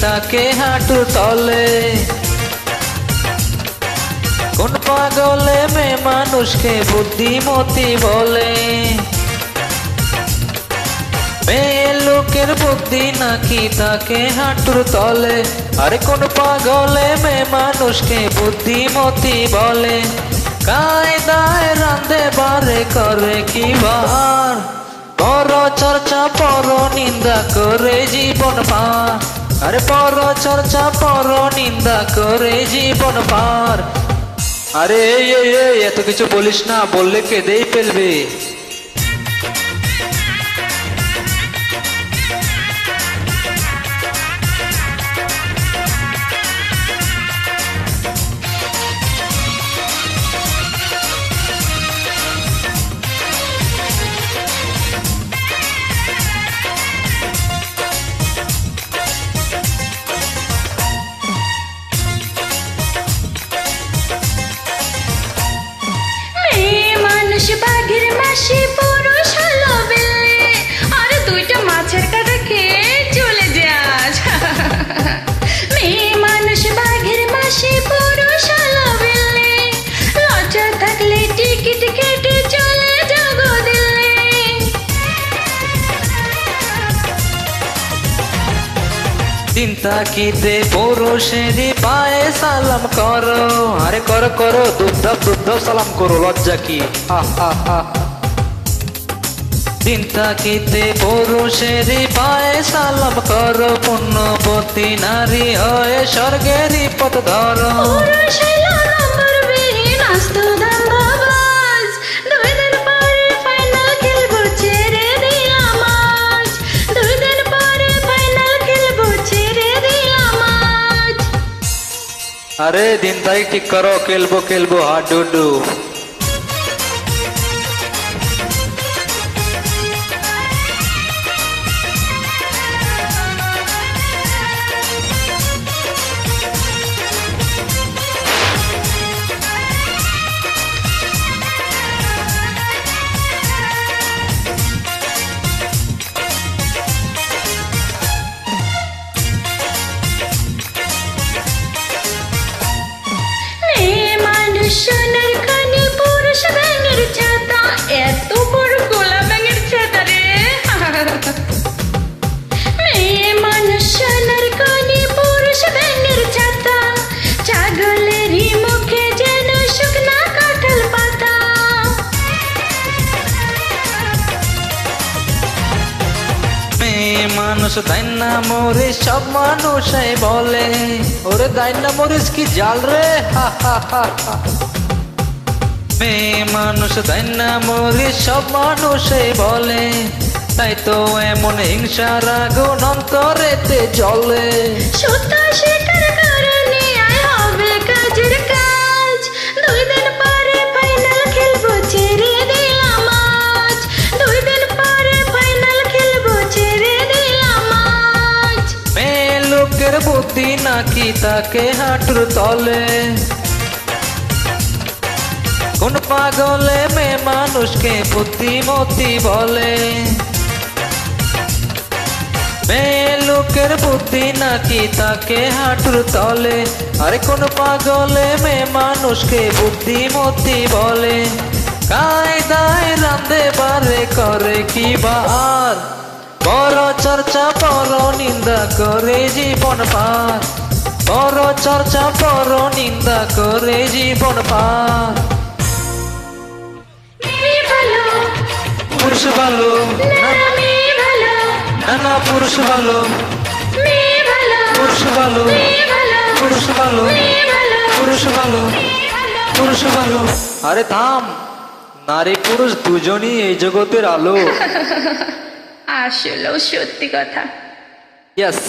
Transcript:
তাকে হাঁটু তলে? কোন পাগলে মেয়ে মানুষকে বুদ্ধিমতি বলে? মেয়ে লোকের বুদ্ধি নাকি তাকে হাঁটুর তলে? আরে কোন পাগলে মেয়ে মানুষকে বুদ্ধিমতি বলে? কায়দায় রান্ধে বারে করে কি বার পর চর্চা, পর নিন্দা করে জীবন পার। আরে পর চর্চা, পর নিন্দা করে জীবন পার। আরে এত কিছু বলিস না, বললে কেঁদেই ফেলবে। চিন্তা পরশেরি পায়ে সালাম করো। আরে করো করো দুধ দুধ সালাম করো, লজ্জা কি? দিন তাকিতে পুরুষেরই পায়ে সালাম করো। পুণ্যপতি নারী হয়ে স্বর্গেরই পথ ধরো। আরে দিন তারিখ ঠিক করো খেলব খেলব হাডুডু। মানুষ তাই না মরে সব মানুষ বলে। ওরে তাই না মরিস কি জাল রে? হা, হা, হা, হা। মেয়ে মানুষ তাই না মরে সব মানুষই বলে। তাই তো এমন হিংসার আগুন অন্তরেতে জলে সত্য লোকের নাকি তাকে হাঁটুর তলে? কোন পাগলে মেয়ে মানুষকে বুদ্ধিমতি বলে? মেয়ে লোকের বুদ্ধি নাকি তাকে হাঁটুর তলে? আরে কোন পাগলে মেয়ে মানুষকে বুদ্ধিমতি বলে? কায়দায় রান্ধে বারে করে কি বার বড় চর্চা বড় নিন্দা করে জীবন পার। বড় চর্চা বড় নিন্দা করে জীবন পার। পুরুষ ভালো না না মেয়ে ভালো না না পুরুষ ভালো পুরুষ ভালো পুরুষ ভালো পুরুষ ভালো। পুরুষ ভালো। আরে থাম নারী পুরুষ দুজনই এই জগতের আলো। আসলেও সত্যি কথা। ইয়েস